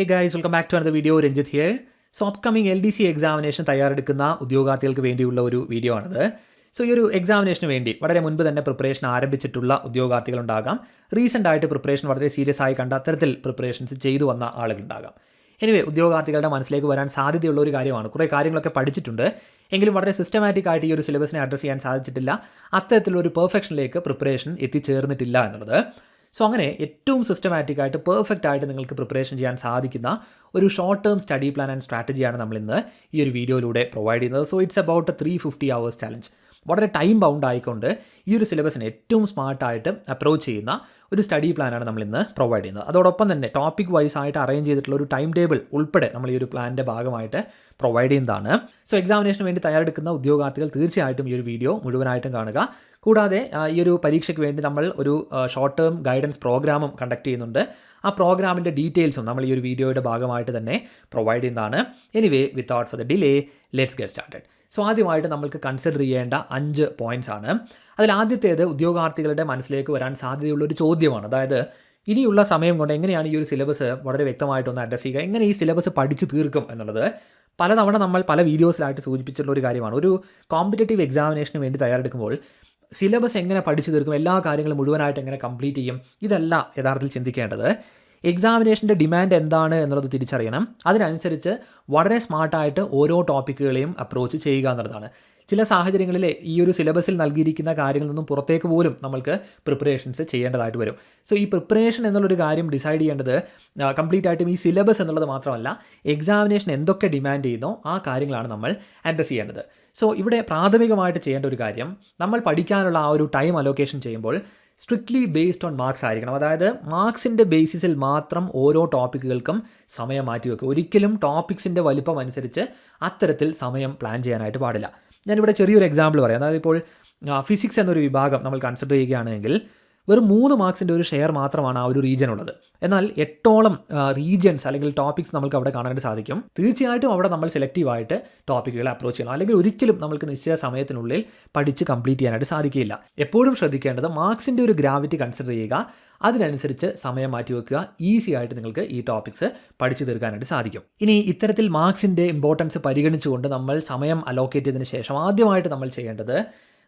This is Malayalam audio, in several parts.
Hey guys welcome back to another video Ranjith here so upcoming L D C examination തയ്യാറെടുക്കുന്ന ഉദ്യോഗാർത്ഥികൾക്ക് വേണ്ടിയുള്ള ഒരു വീഡിയോ ആണിത്. സോ ഈ ഒരു എക്സാമിനേഷന് വേണ്ടി വളരെ മുൻപ് തന്നെ പ്രിപ്പറേഷൻ ആരംഭിച്ചിട്ടുള്ള ഉദ്യോഗാർത്ഥികളുണ്ടാകാം. റീസെന്റ് ആയിട്ട് പ്രിപ്പറേഷൻ വളരെ സീരിയസ് ആയി കണ്ട അത്തരത്തിൽ പ്രിപ്പറേഷൻസ് ചെയ്തു വന്ന ആളുകളുണ്ടാകാം. എനിവേ ഉദ്യോഗാർത്ഥികളുടെ മനസ്സിലേക്ക് വരാൻ സാധ്യതയുള്ള ഒരു കാര്യമാണ്. കുറേ കാര്യങ്ങളൊക്കെ പഠിച്ചിട്ടുണ്ട്. എങ്കിലും വളരെ സിസ്റ്റമാറ്റിക് ആയിട്ട് ഈ ഒരു സിലബസിനെ അഡ്രസ്സ് ചെയ്യാൻ സാധിച്ചിട്ടില്ല. അത്തരത്തിലുള്ള ഒരു പെർഫെക്ഷനിലേക്ക് പ്രിപ്പറേഷൻ എത്തിച്ചേർന്നിട്ടില്ല എന്നുള്ളത്. സോ അങ്ങനെ ഏറ്റവും സിസ്റ്റമാറ്റിക് ആയിട്ട് പെർഫെക്റ്റ് ആയിട്ട് നിങ്ങൾക്ക് പ്രിപ്പറേഷൻ ചെയ്യാൻ സാധിക്കുന്ന ഒരു short term study plan and സ്ട്രാറ്റജിയാണ് നമ്മൾ ഇന്ന് ഈ ഒരു വീഡിയോയിലൂടെ പ്രൊവൈഡ് ചെയ്യുന്നത്. So it's about three fifty hours challenge വളരെ ടൈം ബൗണ്ട് ആയിക്കൊണ്ട് ഈ ഒരു സിലബസിനെ ഏറ്റവും സ്മാർട്ടായിട്ട് അപ്രോച്ച് ചെയ്യുന്ന ഒരു സ്റ്റഡി പ്ലാനാണ് നമ്മൾ ഇന്ന് പ്രൊവൈഡ് ചെയ്യുന്നത്. അതോടൊപ്പം തന്നെ ടോപ്പിക് വൈസ് ആയിട്ട് അറേഞ്ച് ചെയ്തിട്ടുള്ള ഒരു ടൈം ടേബിൾ ഉൾപ്പെടെ നമ്മൾ ഈ ഒരു പ്ലാനിന്റെ ഭാഗമായിട്ട് പ്രൊവൈഡ് ചെയ്യുന്നതാണ്. സോ എക്സാമിനേഷന് വേണ്ടി തയ്യാറെടുക്കുന്ന ഉദ്യോഗാർത്ഥികൾ തീർച്ചയായിട്ടും ഈ ഒരു വീഡിയോ മുഴുവനായിട്ടും കാണുക. കൂടാതെ ഈ ഒരു പരീക്ഷയ്ക്ക് വേണ്ടി നമ്മൾ ഒരു ഷോർട്ട് ടേം ഗൈഡൻസ് പ്രോഗ്രാമും കണ്ടക്ട് ചെയ്യുന്നുണ്ട്. ആ പ്രോഗ്രാമിന്റെ ഡീറ്റെയിൽസും നമ്മൾ ഈ ഒരു വീഡിയോയുടെ ഭാഗമായിട്ട് തന്നെ പ്രൊവൈഡ് ചെയ്യുന്നതാണ്. Anyway without for the delay let's get started so ആദ്യമായിട്ട് നമ്മൾക്ക് കൺസിഡർ ചെയ്യേണ്ട അഞ്ച് പോയിന്റ്സ് ആണ്. അതിൽ ആദ്യത്തേത് ഉദ്യോഗാർത്ഥികളുടെ മനസ്സിലേക്ക് വരാൻ സാധ്യതയുള്ള ഒരു ചോദ്യമാണ്. അതായത് ഇനിയുള്ള സമയം കൊണ്ട് എങ്ങനെയാണ് ഈ ഒരു സിലബസ് വളരെ വ്യക്തമായിട്ടൊന്ന് അഡ്രസ് ചെയ്യുക? എങ്ങനെ ഈ സിലബസ് പഠിച്ചു തീർക്കും എന്നുള്ളത് പലതവണ നമ്മൾ പല വീഡിയോസിലായിട്ട് സൂചിപ്പിച്ചിട്ടുള്ള ഒരു കാര്യമാണ്. ഒരു കോമ്പറ്റേറ്റീവ് എക്സാമിനേഷന് വേണ്ടി തയ്യാറെടുക്കുമ്പോൾ സിലബസ് എങ്ങനെ പഠിച്ചു തീർക്കും എല്ലാ കാര്യങ്ങളും മുഴുവനായിട്ട് എങ്ങനെ കംപ്ലീറ്റ് ചെയ്യും ഇതല്ല യഥാർത്ഥത്തിൽ ചിന്തിക്കേണ്ടത്. എക്സാമിനേഷന്റെ ഡിമാൻഡ് എന്താണ് എന്നുള്ളത് തിരിച്ചറിയണം. അതിനനുസരിച്ച് വളരെ സ്മാർട്ടായിട്ട് ഓരോ ടോപ്പിക്കുകളെയും അപ്രോച്ച് ചെയ്യുക എന്നുള്ളതാണ്. ചില സാഹചര്യങ്ങളിൽ ഈ ഒരു സിലബസിൽ നൽകിയിരിക്കുന്ന കാര്യങ്ങളിൽ നിന്നും പുറത്തേക്ക് പോലും നമ്മൾക്ക് പ്രിപ്പറേഷൻസ് ചെയ്യേണ്ടതായിട്ട് വരും. സോ ഈ പ്രിപ്പറേഷൻ എന്നുള്ളൊരു കാര്യം ഡിസൈഡ് ചെയ്യേണ്ടത് കംപ്ലീറ്റ് ആയിട്ടും ഈ സിലബസ് എന്നുള്ളത് മാത്രമല്ല എക്സാമിനേഷൻ എന്തൊക്കെ ഡിമാൻഡ് ചെയ്യുന്നോ ആ കാര്യങ്ങളാണ് നമ്മൾ അഡ്രസ് ചെയ്യേണ്ടത്. സോ ഇവിടെ പ്രാഥമികമായിട്ട് ചെയ്യേണ്ട ഒരു കാര്യം നമ്മൾ പഠിക്കാനുള്ള ആ ഒരു ടൈം അലോക്കേഷൻ ചെയ്യുമ്പോൾ സ്ട്രിക്ട്ലി ബേസ്ഡ് ഓൺ മാർക്സ് ആയിരിക്കണം. അതായത് മാർക്സിന്റെ ബേസിസിൽ മാത്രം ഓരോ ടോപ്പിക്കുകൾക്കും സമയം മാറ്റി വെക്കുക ഒരിക്കലും ടോപ്പിക്സിന്റെ വലിപ്പം അനുസരിച്ച് അത്തരത്തിൽ സമയം പ്ലാൻ ചെയ്യാനായിട്ട് പാടില്ല. ഞാനിവിടെ ചെറിയൊരു എക്സാമ്പിൾ പറയാം. അതായത് ഇപ്പോൾ ഫിസിക്സ് എന്നൊരു വിഭാഗം നമ്മൾ കൺസിഡർ ചെയ്യുകയാണെങ്കിൽ വെറും മൂന്ന് മാർക്സിന്റെ ഒരു ഷെയർ മാത്രമാണ് ആ ഒരു റീജിയൻ ഉള്ളത്. എന്നാൽ എട്ടോളം റീജിയൻസ് അല്ലെങ്കിൽ ടോപ്പിക്സ് നമുക്ക് അവിടെ കാണാനായിട്ട് സാധിക്കും. തീർച്ചയായിട്ടും അവിടെ നമ്മൾ സെലക്റ്റീവായിട്ട് ടോപ്പിക്കുകളെ അപ്രോച്ച് ചെയ്യണം. അല്ലെങ്കിൽ ഒരിക്കലും നമുക്ക് നിശ്ചിത സമയത്തിനുള്ളിൽ പഠിച്ച് കംപ്ലീറ്റ് ചെയ്യാനായിട്ട് സാധിക്കില്ല എപ്പോഴും ശ്രദ്ധിക്കേണ്ടത് മാർക്സിന്റെ ഒരു ഗ്രാവിറ്റി കൺസിഡർ ചെയ്യുക. അതിനനുസരിച്ച് സമയം മാറ്റി വെക്കുക. ഈസി ആയിട്ട് നിങ്ങൾക്ക് ഈ ടോപ്പിക്സ് പഠിച്ചു തീർക്കാനായിട്ട് സാധിക്കും. ഇനി ഇത്തരത്തിൽ മാർക്സിന്റെ ഇമ്പോർട്ടൻസ് പരിഗണിച്ചുകൊണ്ട് നമ്മൾ സമയം അലോക്കേറ്റ് ചെയ്തതിന് ശേഷം ആദ്യമായിട്ട് നമ്മൾ ചെയ്യേണ്ടത്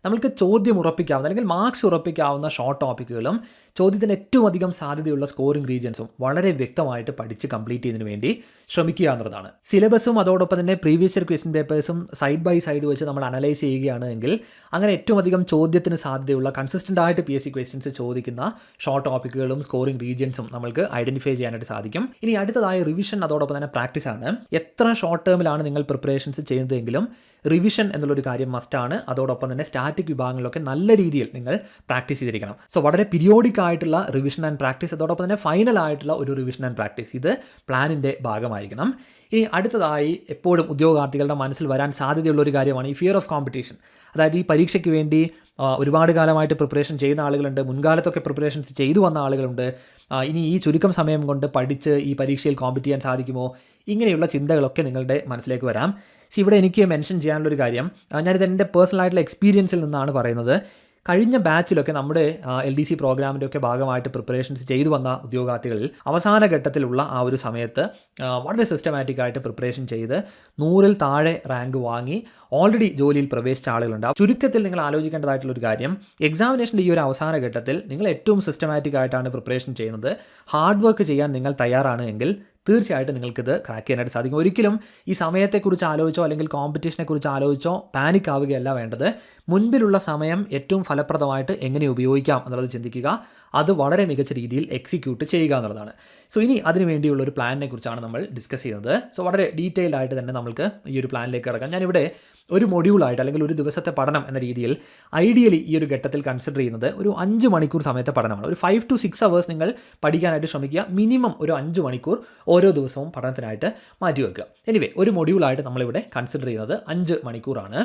നമുക്ക് ചോദ്യം ഉറപ്പിക്കാവുന്ന അല്ലെങ്കിൽ മാർക്സ് ഉറപ്പിക്കാവുന്ന ഷോർട്ട് ടോപ്പിക്കുകളും ചോദ്യത്തിന് ഏറ്റവും അധികം സാധ്യതയുള്ള സ്കോറിംഗ് റീജിയൻസും വളരെ വ്യക്തമായിട്ട് പഠിച്ച് കംപ്ലീറ്റ് ചെയ്യുന്നതിന് വേണ്ടി ശ്രമിക്കുക എന്നുള്ളതാണ്. സിലബസും അതോടൊപ്പം തന്നെ പ്രീവിയസ് ഇയർ ക്വസ്റ്റ്യൻ പേപ്പേഴ്സും സൈഡ് ബൈ സൈഡ് വെച്ച് നമ്മൾ അനലൈസ് ചെയ്യുകയാണ് എങ്കിൽ അങ്ങനെ ഏറ്റവും അധികം ചോദ്യത്തിന് സാധ്യതയുള്ള കൺസിസ്റ്റന്റ് ആയിട്ട് പി എസ് സി ക്വസ്റ്റ്യൻസ് ചോദിക്കുന്ന ഷോർട്ട് ടോപ്പിക്കുകളും സ്കോറിംഗ് റീജിയൻസും നമുക്ക് ഐഡന്റിഫൈ ചെയ്യാനായിട്ട് സാധിക്കും. ഇനി അടുത്തതായ റിവിഷൻ അതോടൊപ്പം തന്നെ പ്രാക്ടീസ് ആണ്. എത്ര ഷോർട്ട് ടേമിലാണ് നിങ്ങൾ പ്രിപ്പറേഷൻസ് ചെയ്യുന്നതെങ്കിലും റിവിഷൻ എന്നുള്ളൊരു കാര്യം മസ്റ്റാണ് അതോടൊപ്പം തന്നെ സ്റ്റാറ്റിക് വിഭാഗങ്ങളിലൊക്കെ നല്ല രീതിയിൽ നിങ്ങൾ പ്രാക്ടീസ് ചെയ്തിരിക്കണം. സോ വളരെ പിരിയോഡിക് ആയിട്ടുള്ള റിവിഷൻ ആൻഡ് പ്രാക്ടീസ് അതോടൊപ്പം തന്നെ ഫൈനൽ ആയിട്ടുള്ള ഒരു റിവിഷൻ ആൻഡ് പ്രാക്ടീസ് ഇത് പ്ലാനിന്റെ ഭാഗമായിരിക്കണം. ഇനി അടുത്തതായി എപ്പോഴും ഉദ്യോഗാർത്ഥികളുടെ മനസ്സിൽ വരാൻ സാധ്യതയുള്ള ഒരു കാര്യമാണ് ഈ ഫിയർ ഓഫ് കോമ്പറ്റീഷൻ അതായത് ഈ പരീക്ഷയ്ക്ക് വേണ്ടി ഒരുപാട് കാലമായിട്ട് പ്രിപ്പറേഷൻ ചെയ്യുന്ന ആളുകളുണ്ട്. മുൻകാലത്തൊക്കെ പ്രിപ്പറേഷൻസ് ചെയ്തു വന്ന ആളുകളുണ്ട്. ഇനി ഈ ചുരുക്കം സമയം കൊണ്ട് പഠിച്ച് ഈ പരീക്ഷയിൽ കോമ്പറ്റ് ചെയ്യാൻ സാധിക്കുമോ? ഇങ്ങനെയുള്ള ചിന്തകളൊക്കെ നിങ്ങളുടെ മനസ്സിലേക്ക് വരാം. സി ഇവിടെ എനിക്ക് മെൻഷൻ ചെയ്യാനുള്ളൊരു കാര്യം ഞാനിത് എന്റെ പേഴ്സണൽ ആയിട്ടുള്ള എക്സ്പീരിയൻസിൽ നിന്നാണ് പറയുന്നത്. കഴിഞ്ഞ ബാച്ചിലൊക്കെ നമ്മുടെ എൽ ഡി സി പ്രോഗ്രാമിന്റെ ഒക്കെ ഭാഗമായിട്ട് പ്രിപ്പറേഷൻസ് ചെയ്തു വന്ന ഉദ്യോഗാർത്ഥികളിൽ അവസാന ഘട്ടത്തിലുള്ള ആ ഒരു സമയത്ത് വളരെ സിസ്റ്റമാറ്റിക് ആയിട്ട് പ്രിപ്പറേഷൻ ചെയ്ത് നൂറിൽ താഴെ റാങ്ക് വാങ്ങി ഓൾറെഡി ജോലിയിൽ പ്രവേശിച്ച ആളുകളുണ്ട്. ചുരുക്കത്തിൽ നിങ്ങൾ ആലോചിക്കേണ്ടതായിട്ടുള്ള ഒരു കാര്യം എക്സാമിനേഷന്റെ ഈ ഒരു അവസാന ഘട്ടത്തിൽ നിങ്ങൾ ഏറ്റവും സിസ്റ്റമാറ്റിക് ആയിട്ടാണ് പ്രിപ്പറേഷൻ ചെയ്യുന്നത്. ഹാർഡ് വർക്ക് ചെയ്യാൻ നിങ്ങൾ തയ്യാറാണ് എങ്കിൽ തീർച്ചയായിട്ടും നിങ്ങൾക്കിത് ക്രാക്ക് ചെയ്യാനായിട്ട് സാധിക്കും. ഒരിക്കലും ഈ സമയത്തെക്കുറിച്ച് ആലോചിച്ചോ അല്ലെങ്കിൽ കോമ്പറ്റീഷനെ കുറിച്ച് ആലോചിച്ചോ പാനിക് ആവുകയല്ല വേണ്ടത്. മുൻപിലുള്ള സമയം ഏറ്റവും ഫലപ്രദമായിട്ട് എങ്ങനെ ഉപയോഗിക്കാം എന്നുള്ളത് ചിന്തിക്കുക. അത് വളരെ മികച്ച രീതിയിൽ എക്സിക്യൂട്ട് ചെയ്യുക എന്നുള്ളതാണ്. സോ ഇനി അതിന് വേണ്ടിയുള്ള ഒരു പ്ലാനിനെ കുറിച്ചാണ് നമ്മൾ ഡിസ്കസ് ചെയ്യുന്നത്. സോ വളരെ ഡീറ്റെയിൽഡ് ആയിട്ട് തന്നെ നമുക്ക് ഈ ഒരു പ്ലാനിലേക്ക് കിടക്കാം. ഞാനിവിടെ ഒരു മൊഡ്യൂളായിട്ട് അല്ലെങ്കിൽ ഒരു ദിവസത്തെ പഠനം എന്ന രീതിയിൽ ഐഡിയലി ഈ ഒരു ഘട്ടത്തിൽ കൺസിഡർ ചെയ്യുന്നത് ഒരു അഞ്ച് മണിക്കൂർ സമയത്തെ പഠനമാണ്. ഒരു ഫൈവ് ടു സിക്സ് അവേഴ്സ് നിങ്ങൾ പഠിക്കാനായിട്ട് ശ്രമിക്കുക. മിനിമം ഒരു അഞ്ച് മണിക്കൂർ ഓരോ ദിവസവും പഠനത്തിനായിട്ട് മാറ്റിവെക്കുക എനിവേ ഒരു മൊഡ്യൂളായിട്ട് നമ്മളിവിടെ കൺസിഡർ ചെയ്യുന്നത് അഞ്ച് മണിക്കൂറാണ്.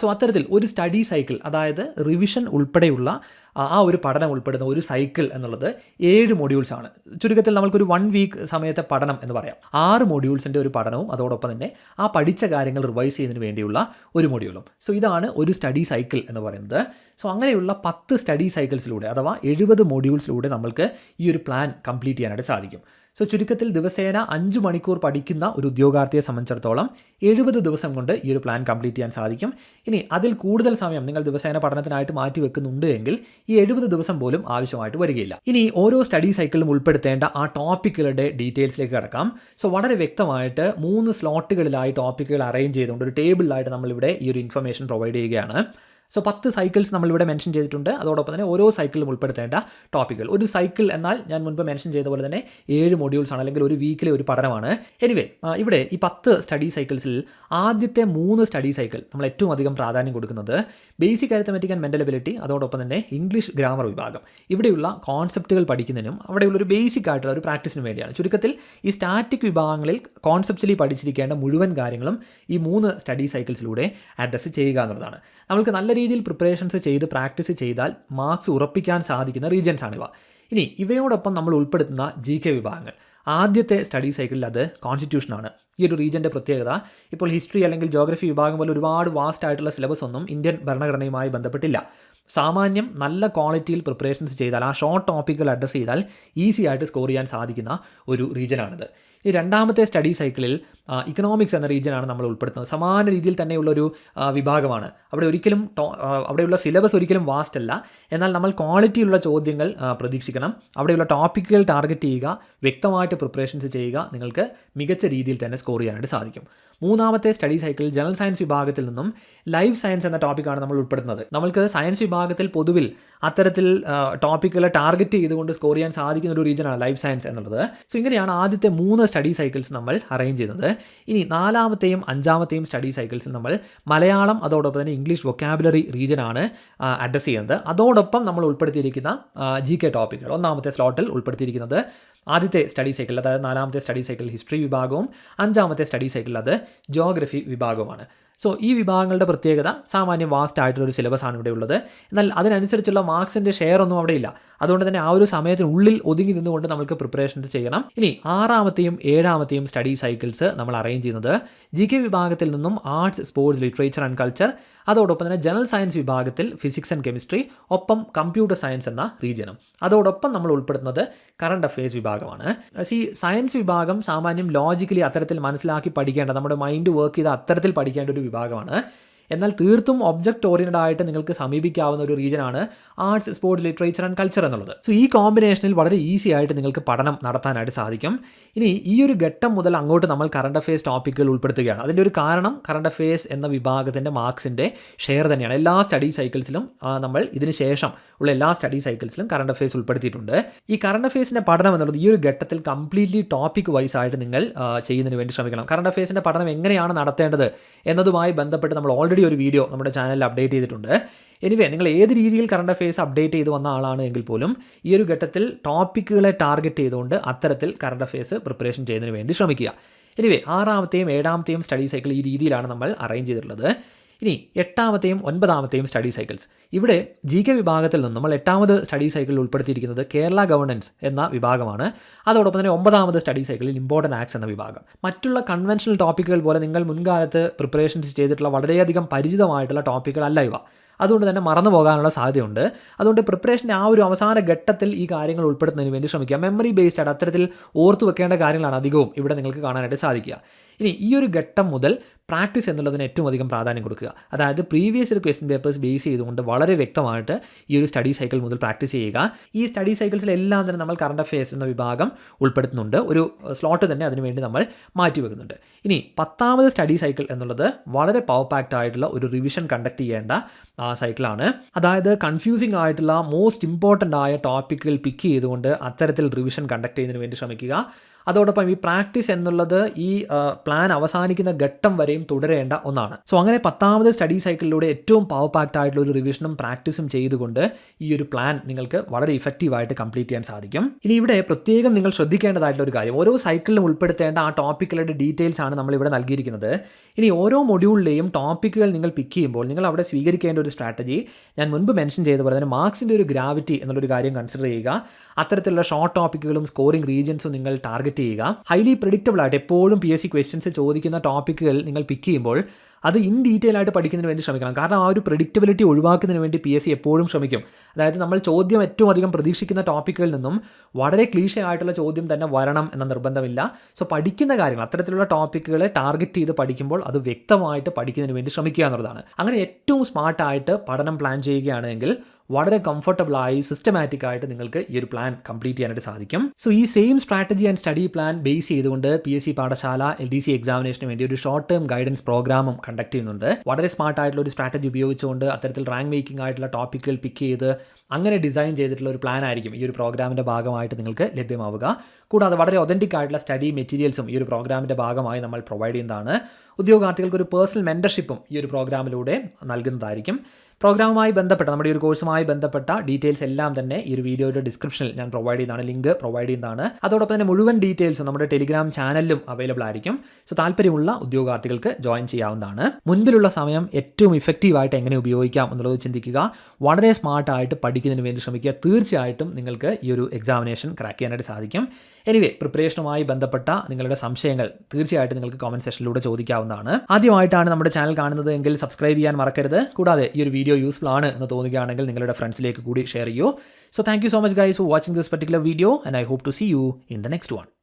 സോ അത്തരത്തിൽ ഒരു സ്റ്റഡി സൈക്കിൾ അതായത് റിവിഷൻ ഉൾപ്പെടെയുള്ള ആ ഒരു പഠനം ഉൾപ്പെടുന്ന ഒരു സൈക്കിൾ എന്നുള്ളത് ഏഴ് മൊഡ്യൂൾസ് ആണ്. ചുരുക്കത്തിൽ നമ്മൾക്കൊരു വൺ വീക്ക് സമയത്തെ പഠനം എന്ന് പറയാം. ആറ് മൊഡ്യൂൾസിന്റെ ഒരു പഠനവും അതോടൊപ്പം തന്നെ ആ പഠിച്ച കാര്യങ്ങൾ റിവൈസ് ചെയ്യുന്നതിന് വേണ്ടിയുള്ള ഒരു മൊഡ്യൂളും സോ ഇതാണ് ഒരു സ്റ്റഡി സൈക്കിൾ എന്ന് പറയുന്നത്. സോ അങ്ങനെയുള്ള പത്ത് സ്റ്റഡി സൈക്കിൾസിലൂടെ അഥവാ എഴുപത് മൊഡ്യൂൾസിലൂടെ നമ്മൾക്ക് ഈ ഒരു പ്ലാൻ കംപ്ലീറ്റ് ചെയ്യാനായിട്ട് സാധിക്കും. സോ ചുരുക്കത്തിൽ ദിവസേന അഞ്ച് മണിക്കൂർ പഠിക്കുന്ന ഒരു ഉദ്യോഗാർത്ഥിയെ സംബന്ധിച്ചിടത്തോളം എഴുപത് ദിവസം കൊണ്ട് ഈ ഒരു പ്ലാൻ കംപ്ലീറ്റ് ചെയ്യാൻ സാധിക്കും. ഇനി അതിൽ കൂടുതൽ സമയം നിങ്ങൾ ദിവസേന പഠനത്തിനായിട്ട് മാറ്റി വെക്കുന്നുണ്ട് എങ്കിൽ ഈ എഴുപത് ദിവസം പോലും ആവശ്യമായിട്ട് വരികയില്ല. ഇനി ഓരോ സ്റ്റഡി സൈക്കിളും ഉൾപ്പെടുത്തേണ്ട ആ ടോപ്പിക്കുകളുടെ ഡീറ്റെയിൽസിലേക്ക് കിടക്കാം. സോ വളരെ വ്യക്തമായിട്ട് മൂന്ന് സ്ലോട്ടുകളിലായി ടോപ്പിക്കുകൾ അറേഞ്ച് ചെയ്തുകൊണ്ട് ഒരു ടേബിളിലായിട്ട് നമ്മളിവിടെ ഈ ഒരു ഇൻഫർമേഷൻ പ്രൊവൈഡ് ചെയ്യുകയാണ്. സോ പത്ത് സൈക്കിൾസ് നമ്മളിവിടെ മെൻഷൻ ചെയ്തിട്ടുണ്ട്. അതോടൊപ്പം തന്നെ ഓരോ സൈക്കിളും ഉൾപ്പെടുത്തേണ്ട ടോപ്പിക്കുകൾ ഒരു സൈക്കിൾ എന്നാൽ ഞാൻ മുൻപ് മെൻഷൻ ചെയ്ത പോലെ തന്നെ ഏഴ് മൊഡ്യൂൾസ് ആണ് അല്ലെങ്കിൽ ഒരു വീക്കിലെ ഒരു പഠനമാണ്. എനിവേ ഇവിടെ ഈ പത്ത് സ്റ്റഡി സൈക്കിൾസിൽ ആദ്യത്തെ മൂന്ന് സ്റ്റഡി സൈക്കിൾ നമ്മൾ ഏറ്റവും അധികം പ്രാധാന്യം കൊടുക്കുന്നത് basic arithmetic and mental ability അതോടൊപ്പം തന്നെ ഇംഗ്ലീഷ് ഗ്രാമർ വിഭാഗം. ഇവിടെയുള്ള കോൺസെപ്റ്റുകൾ പഠിക്കുന്നതിനും അവിടെയുള്ള ഒരു ബേസിക് ആയിട്ടുള്ള ഒരു പ്രാക്ടീസിന് വേണ്ടിയാണ്. ചുരുക്കത്തിൽ ഈ സ്റ്റാറ്റിക് വിഭാഗങ്ങളിൽ കോൺസെപ്ച്വലി പഠിച്ചിരിക്കേണ്ട മുഴുവൻ കാര്യങ്ങളും ഈ മൂന്ന് സ്റ്റഡി സൈക്കിൾസിലൂടെ അഡ്രസ്സ് ചെയ്യുക എന്നുള്ളതാണ്. നമുക്ക് നല്ല രീതിയിൽ പ്രിപ്പറേഷൻസ് ചെയ്ത് പ്രാക്ടീസ് ചെയ്താൽ മാർക്സ് ഉറപ്പിക്കാൻ സാധിക്കുന്ന റീജൻസ് ആണിവ ഇനി ഇവയോടൊപ്പം നമ്മൾ ഉൾപ്പെടുത്തുന്ന ജി കെ വിഭാഗങ്ങൾ. ആദ്യത്തെ സ്റ്റഡി സൈക്കിളിൽ അത് കോൺസ്റ്റിറ്റ്യൂഷനാണ് ഈ ഒരു റീജന്റെ പ്രത്യേകത ഇപ്പോൾ ഹിസ്റ്ററി അല്ലെങ്കിൽ ജോഗ്രഫി വിഭാഗം പോലെ ഒരുപാട് വാസ്റ്റ് ആയിട്ടുള്ള സിലബസ് ഒന്നും ഇന്ത്യൻ ഭരണഘടനയുമായി ബന്ധപ്പെട്ടില്ല. സാമാന്യം നല്ല ക്വാളിറ്റിയിൽ പ്രിപ്പറേഷൻസ് ചെയ്താൽ ആ ഷോർട്ട് ടോപ്പിക്കുകൾ അഡ്രസ്സ് ചെയ്താൽ ഈസി ആയിട്ട് സ്കോർ ചെയ്യാൻ സാധിക്കുന്ന ഒരു റീജിയനാണിത് ഈ രണ്ടാമത്തെ സ്റ്റഡി സൈക്കിളിൽ ഇക്കണോമിക്സ് എന്ന റീജിയനാണ് നമ്മൾ ഉൾപ്പെടുത്തുന്നത്. സമാന രീതിയിൽ തന്നെയുള്ളൊരു വിഭാഗമാണ്. അവിടെ ഒരിക്കലും അവിടെയുള്ള സിലബസ് ഒരിക്കലും വാസ്റ്റ് അല്ല. എന്നാൽ നമ്മൾ ക്വാളിറ്റിയുള്ള ചോദ്യങ്ങൾ പ്രതീക്ഷിക്കണം. അവിടെയുള്ള ടോപ്പിക്കുകൾ ടാർഗറ്റ് ചെയ്യുക വ്യക്തമായിട്ട് പ്രിപ്പറേഷൻസ് ചെയ്യുക നിങ്ങൾക്ക് മികച്ച രീതിയിൽ തന്നെ സ്കോർ ചെയ്യാനായിട്ട് സാധിക്കും. മൂന്നാമത്തെ സ്റ്റഡി സൈക്കിളിൽ ജനറൽ സയൻസ് വിഭാഗത്തിൽ നിന്നും ലൈഫ് സയൻസ് എന്ന ടോപ്പിക്കാണ് നമ്മൾ ഉൾപ്പെടുന്നത് നമ്മൾക്ക് സയൻസ് വിഭാഗത്തിൽ പൊതുവിൽ അത്തരത്തിൽ ടോപ്പിക്കുകളെ ടാർഗറ്റ് ചെയ്തുകൊണ്ട് സ്കോർ ചെയ്യാൻ സാധിക്കുന്ന ഒരു റീജിയനാണ് ലൈഫ് സയൻസ് എന്നുള്ളത്. സോ ഇങ്ങനെയാണ് ആദ്യത്തെ മൂന്ന് സ്റ്റഡി സൈക്കിൾസ് നമ്മൾ അറേഞ്ച് ചെയ്യുന്നത്. ഇനി നാലാമത്തെയും അഞ്ചാമത്തെയും സ്റ്റഡി സൈക്കിൾസ് നമ്മൾ മലയാളം അതോടൊപ്പം തന്നെ ഇംഗ്ലീഷ് വൊക്കാബുലറി റീജിയനാണ് അഡ്രസ്സ് ചെയ്യുന്നത്. അതോടൊപ്പം നമ്മൾ ഉൾപ്പെടുത്തിയിരിക്കുന്ന ജി കെ ടോപ്പിക്കുകൾ ഒന്നാമത്തെ സ്ലോട്ടിൽ ഉൾപ്പെടുത്തിയിരിക്കുന്നത് ആദ്യത്തെ സ്റ്റഡി സൈക്കിൾ അതായത് നാലാമത്തെ സ്റ്റഡി സൈക്കിൾ ഹിസ്റ്ററി വിഭാഗവും അഞ്ചാമത്തെ സ്റ്റഡി സൈക്കിൾ അത് ജോഗ്രഫി വിഭാഗവുമാണ്. സോ ഈ വിഭാഗങ്ങളുടെ പ്രത്യേകത സാമാന്യം വാസ്റ്റ് ആയിട്ടുള്ളൊരു സിലബസ് ആണ് ഇവിടെ ഉള്ളത്. എന്നാൽ അതിനനുസരിച്ചുള്ള മാർക്സിന്റെ ഷെയർ ഒന്നും അവിടെ ഇല്ല. അതുകൊണ്ട് തന്നെ ആ ഒരു സമയത്തിനുള്ളിൽ ഒതുങ്ങി നിന്നുകൊണ്ട് നമുക്ക് പ്രിപ്പറേഷൻസ് ചെയ്യണം. ഇനി ആറാമത്തെയും ഏഴാമത്തെയും സ്റ്റഡി സൈക്കിൾസ് നമ്മൾ അറേഞ്ച് ചെയ്യുന്നത് ജി കെ വിഭാഗത്തിൽ നിന്നും arts sports literature and culture അതോടൊപ്പം തന്നെ ജനറൽ സയൻസ് വിഭാഗത്തിൽ ഫിസിക്സ് ആൻഡ് കെമിസ്ട്രി ഒപ്പം കമ്പ്യൂട്ടർ സയൻസ് എന്ന റീജിയനും അതോടൊപ്പം നമ്മൾ ഉൾപ്പെടുന്നത് കറണ്ട് അഫയേഴ്സ് വിഭാഗമാണ്. സി സയൻസ് വിഭാഗം സാമാന്യം ലോജിക്കലി അത്തരത്തിൽ മനസ്സിലാക്കി പഠിക്കേണ്ട നമ്മുടെ മൈൻഡ് വർക്ക് ചെയ്ത് അത്തരത്തിൽ പഠിക്കേണ്ട ഒരു വിഭാഗമാണ്. എന്നാൽ തീർത്തും ഒബ്ജക്ട് ഓറിയന്റഡ് ആയിട്ട് നിങ്ങൾക്ക് സമീപിക്കാവുന്ന ഒരു റീജിയനാണ് arts sports literature and culture എന്നുള്ളത്. സോ ഈ കോമ്പിനേഷനിൽ വളരെ ഈസി ആയിട്ട് നിങ്ങൾക്ക് പഠനം നടത്താനായിട്ട് സാധിക്കും. ഇനി ഈ ഒരു ഘട്ടം മുതൽ അങ്ങോട്ട് നമ്മൾ കറണ്ട് അഫയേഴ്സ് ടോപ്പിക്കുകൾ ഉൾപ്പെടുത്തുകയാണ്. അതിന്റെ ഒരു കാരണം കറണ്ട് അഫയേഴ്സ് എന്ന വിഭാഗത്തിന്റെ മാർക്സിന്റെ ഷെയർ തന്നെയാണ്. എല്ലാ സ്റ്റഡി സൈക്കിൾസിലും നമ്മൾ ഇതിന് ശേഷം ഉള്ള എല്ലാ സ്റ്റഡി സൈക്കിൾസിലും കറണ്ട് അഫയേഴ്സ് ഉൾപ്പെടുത്തിയിട്ടുണ്ട്. ഈ കറണ്ട് അഫയേഴ്സിന്റെ പഠനം എന്നുള്ളത് ഈ ഒരു ഘട്ടത്തിൽ കംപ്ലീറ്റ്ലി ടോപ്പിക് വൈസ് ആയിട്ട് നിങ്ങൾ ചെയ്യുന്നതിന് വേണ്ടി ശ്രമിക്കണം. കറണ്ട് അഫയേഴ്സിന്റെ പഠനം എങ്ങനെയാണ് നടത്തേണ്ടത് എന്നതുമായി ബന്ധപ്പെട്ട് നമ്മൾ ഓൾറെഡി ഓൾറെഡി ഒരു വീഡിയോ നമ്മുടെ ചാനലിൽ അപ്ഡേറ്റ് ചെയ്തിട്ടുണ്ട്. എനിവേ നിങ്ങൾ ഏത് രീതിയിൽ കറണ്ട് അഫയേഴ്സ് അപ്ഡേറ്റ് ചെയ്ത് വന്ന ആളാണ് എങ്കിൽ പോലും ഈ ഒരു ഘട്ടത്തിൽ ടോപ്പിക്കുകളെ ടാർഗറ്റ് ചെയ്തുകൊണ്ട് അത്തരത്തിൽ കറണ്ട് അഫയേഴ്സ് പ്രിപ്പറേഷൻ ചെയ്യുന്നതിന് വേണ്ടി ശ്രമിക്കുക. എനിവേ ആറാമത്തെയും ഏഴാമത്തെയും സ്റ്റഡി സൈക്കിൾ ഈ രീതിയിലാണ് നമ്മൾ അറേഞ്ച് ചെയ്തിട്ടുള്ളത്. ഇനി എട്ടാമത്തെയും ഒൻപതാമത്തെയും സ്റ്റഡി സൈക്കിൾസ് ഇവിടെ ജി കെ വിഭാഗത്തിൽ നിന്ന് നമ്മൾ എട്ടാമത് സ്റ്റഡി സൈക്കിളിൽ ഉൾപ്പെടുത്തിയിരിക്കുന്നത് കേരള ഗവർണൻസ് എന്ന വിഭാഗമാണ്. അതോടൊപ്പം തന്നെ ഒമ്പതാമത് സ്റ്റഡി സൈക്കിളിൽ ഇമ്പോർട്ടന്റ് ആക്ട്സ് എന്ന വിഭാഗം. മറ്റുള്ള കൺവെൻഷണൽ ടോപ്പിക്കുകൾ പോലെ നിങ്ങൾ മുൻകാലത്ത് പ്രിപ്പറേഷൻസ് ചെയ്തിട്ടുള്ള വളരെയധികം പരിചിതമായിട്ടുള്ള ടോപ്പിക്കുകളല്ല ഇവ. അതുകൊണ്ട് തന്നെ മറന്നു പോകാനുള്ള സാധ്യതയുണ്ട്. അതുകൊണ്ട് പ്രിപ്പറേഷന്റെ ആ ഒരു അവസാന ഘട്ടത്തിൽ ഈ കാര്യങ്ങൾ ഉൾപ്പെടുത്തുന്നതിന് വേണ്ടി ശ്രമിക്കുക. മെമ്മറി ബേസ്ഡ് ആയിട്ട് അത്തരത്തിൽ ഓർത്തു വെക്കേണ്ട കാര്യങ്ങളാണ് അധികവും ഇവിടെ നിങ്ങൾക്ക് കാണാനായിട്ട് സാധിക്കുക. ഇനി ഈ ഒരു ഘട്ടം മുതൽ പ്രാക്ടീസ് എന്നുള്ളതിന് ഏറ്റവും അധികം പ്രാധാന്യം കൊടുക്കുക. അതായത് പ്രീവിയസ് ഒരു ക്വസ്റ്റ്യൻ പേപ്പേഴ്സ് ബേസ് ചെയ്തുകൊണ്ട് വളരെ വ്യക്തമായിട്ട് ഈ ഒരു സ്റ്റഡി സൈക്കിൾ മുതൽ പ്രാക്ടീസ് ചെയ്യുക. ഈ സ്റ്റഡി സൈക്കിൾസിലെല്ലാം തന്നെ നമ്മൾ കറണ്ട് അഫയേഴ്സ് എന്ന വിഭാഗം ഉൾപ്പെടുത്തുന്നുണ്ട്. ഒരു സ്ലോട്ട് തന്നെ അതിനുവേണ്ടി നമ്മൾ മാറ്റി വെക്കുന്നുണ്ട്. ഇനി പത്താമത് സ്റ്റഡി സൈക്കിൾ എന്നുള്ളത് വളരെ പവർ ആയിട്ടുള്ള ഒരു റിവിഷൻ കണ്ടക്ട് ചെയ്യേണ്ട സൈക്കിളാണ് അതായത് കൺഫ്യൂസിംഗ് ആയിട്ടുള്ള മോസ്റ്റ് ഇമ്പോർട്ടന്റ് ആയ ടോപ്പിക്കുകൾ പിക്ക് ചെയ്തുകൊണ്ട് അത്തരത്തിൽ റിവിഷൻ കണ്ടക്ട് ചെയ്യുന്നതിന് വേണ്ടി ശ്രമിക്കുക. അതോടൊപ്പം ഈ പ്രാക്ടീസ് എന്നുള്ളത് ഈ പ്ലാൻ അവസാനിക്കുന്ന ഘട്ടം വരെയും തുടരേണ്ട ഒന്നാണ്. സോ അങ്ങനെ പത്താമത് സ്റ്റഡി സൈക്കിളിലൂടെ ഏറ്റവും പവർ പാക്ഡ് ആയിട്ടുള്ള ഒരു റിവിഷനും പ്രാക്ടീസും ചെയ്തുകൊണ്ട് ഈ ഒരു പ്ലാൻ നിങ്ങൾക്ക് വളരെ ഇഫക്റ്റീവായിട്ട് കംപ്ലീറ്റ് ചെയ്യാൻ സാധിക്കും. ഇനി ഇവിടെ പ്രത്യേകം നിങ്ങൾ ശ്രദ്ധിക്കേണ്ടതായിട്ടുള്ള ഒരു കാര്യം. ഓരോ സൈക്കിളിലും ഉൾപ്പെടുത്തേണ്ട ആ ടോപ്പിക്കുകളുടെ ഡീറ്റെയിൽസ് ആണ് നമ്മൾ ഇവിടെ നൽകിയിരിക്കുന്നത്. ഇനി ഓരോ മൊഡ്യൂളിലെയും ടോപ്പിക്കുകൾ നിങ്ങൾ പിക്ക് ചെയ്യുമ്പോൾ നിങ്ങൾ അവിടെ സ്വീകരിക്കേണ്ട ഒരു സ്ട്രാറ്റജി ഞാൻ മുൻപ് മെൻഷൻ ചെയ്ത പോലെ തന്നെ മാർക്സിന്റെ ഒരു ഗ്രാവിറ്റി എന്നുള്ളൊരു കാര്യം കൺസിഡർ ചെയ്യുക. അത്തരത്തിലുള്ള ഷോർട്ട് ടോപ്പിക്കുകളും സ്കോറിംഗ് റീജിയൻസും നിങ്ങൾ ടാർഗറ്റ് ടാർഗറ്റ് ചെയ്യുക. ഹൈലി പ്രിഡിക്റ്റബിൾ ആയിട്ട് എപ്പോഴും പി എസ് സി ക്വസ്റ്റ്യൻസ് ചോദിക്കുന്ന ടോപ്പിക്കുകൾ നിങ്ങൾ പിക്ക് ചെയ്യുമ്പോൾ അത് ഇൻ ഡീറ്റെയിൽ ആയിട്ട് പഠിക്കുന്നതിന് വേണ്ടി ശ്രമിക്കണം. കാരണം ആ ഒരു പ്രിഡിക്റ്റബിലിറ്റി ഒഴിവാക്കുന്നതിന് വേണ്ടി പി എസ് സി എപ്പോഴും ശ്രമിക്കും. അതായത് നമ്മൾ ചോദ്യം ഏറ്റവും അധികം പ്രതീക്ഷിക്കുന്ന ടോപ്പിക്കുകളിൽ നിന്നും വളരെ ക്ലീഷ ആയിട്ടുള്ള ചോദ്യം തന്നെ വരണം എന്ന നിർബന്ധമില്ല. സോ പഠിക്കുന്ന കാര്യങ്ങൾ അത്തരത്തിലുള്ള ടോപ്പിക്കുകളെ ടാർഗറ്റ് ചെയ്ത് പഠിക്കുമ്പോൾ അത് വ്യക്തമായിട്ട് പഠിക്കുന്നതിന് വേണ്ടി ശ്രമിക്കുക എന്നുള്ളതാണ്. അങ്ങനെ ഏറ്റവും സ്മാർട്ടായിട്ട് പഠനം പ്ലാൻ ചെയ്യുകയാണെങ്കിൽ വളരെ കംഫർട്ടബിളായി സിസ്റ്റമാറ്റിക് ആയിട്ട് നിങ്ങൾക്ക് ഈ ഒരു പ്ലാൻ കംപ്ലീറ്റ് ചെയ്യാനായിട്ട് സാധിക്കും. സോ ഈ same strategy and study plan base ചെയ്തുകൊണ്ട് P S C Pathashala L D C എക്സാമിനേഷന് വേണ്ടി ഒരു ഷോർട്ട് ടേം ഗൈഡൻസ് പ്രോഗ്രാമും കണ്ടക്ട് ചെയ്യുന്നുണ്ട്. വളരെ സ്മാർട്ട് ആയിട്ടുള്ള ഒരു സ്ട്രാറ്റജി ഉപയോഗിച്ചുകൊണ്ട് അത്തരത്തിൽ റാങ്ക് മേക്കിംഗ് ആയിട്ടുള്ള ടോപ്പിക്കുകൾ പിക്ക് ചെയ്ത് അങ്ങനെ ഡിസൈൻ ചെയ്തിട്ടുള്ള ഒരു പ്ലാൻ ആയിരിക്കും ഈ ഒരു പ്രോഗ്രാമിന്റെ ഭാഗമായിട്ട് നിങ്ങൾക്ക് ലഭ്യമാവുക. കൂടാതെ വളരെ ഒതന്റിക് ആയിട്ടുള്ള സ്റ്റഡി മെറ്റീരിയൽസും ഈ ഒരു പ്രോഗ്രാമിന്റെ ഭാഗമായി നമ്മൾ പ്രൊവൈഡ് ചെയ്യുന്നതാണ്. ഉദ്യോഗാർത്ഥികൾക്ക് ഒരു പേഴ്സണൽ മെന്റർഷിപ്പും ഈ ഒരു പ്രോഗ്രാമിലൂടെ നൽകുന്നതായിരിക്കും. പ്രോഗ്രാമുമായി ബന്ധപ്പെട്ട നമ്മുടെ ഈ ഒരു കോഴ്സുമായി ബന്ധപ്പെട്ട ഡീറ്റെയിൽസ് എല്ലാം തന്നെ ഈ ഒരു വീഡിയോയുടെ ഡിസ്ക്രിപ്ഷനിൽ ഞാൻ പ്രൊവൈഡ് ചെയ്യുന്നതാണ് ലിങ്ക് പ്രൊവൈഡ് ചെയ്യുന്നതാണ്. അതോടൊപ്പം തന്നെ മുഴുവൻ ഡീറ്റെയിൽസും നമ്മുടെ ടെലിഗ്രാം ചാനലിലും അവൈലബിൾ ആയിരിക്കും. സോ താല്പര്യമുള്ള ഉദ്യോഗാർത്ഥികൾക്ക് ജോയിൻ ചെയ്യാവുന്നതാണ്. മുൻപിലുള്ള സമയം ഏറ്റവും ഇഫക്റ്റീവായിട്ട് എങ്ങനെ ഉപയോഗിക്കാം എന്നുള്ളത് ചിന്തിക്കുക. വളരെ സ്മാർട്ടായിട്ട് പഠിക്കുന്നതിന് വേണ്ടി ശ്രമിക്കുക. തീർച്ചയായിട്ടും നിങ്ങൾക്ക് ഈ ഒരു എക്സാമിനേഷൻ ക്രാക്ക് ചെയ്യാനായിട്ട് സാധിക്കും. എനിവേ പ്രിപ്പറേഷനുമായി ബന്ധപ്പെട്ട നിങ്ങളുടെ സംശയങ്ങൾ തീർച്ചയായിട്ടും നിങ്ങൾക്ക് കോമന്റ് സെഷനിലൂടെ ചോദിക്കാവുന്നതാണ്. ആദ്യമായിട്ടാണ് നമ്മുടെ ചാനൽ കാണുന്നത് എങ്കിൽ സബ്സ്ക്രൈബ് ചെയ്യാൻ മറക്കരുത്. കൂടാതെ ഈ ഒരു വീഡിയോ യൂസ്ഫുൾ ആണ് എന്ന് തോന്നുകയാണെങ്കിൽ നിങ്ങളുടെ ഫ്രണ്ട്സിലേക്ക് കൂടി ഷെയർ ചെയ്യൂ. So thank so much guys for watching this particular video and I hope to see you in the next one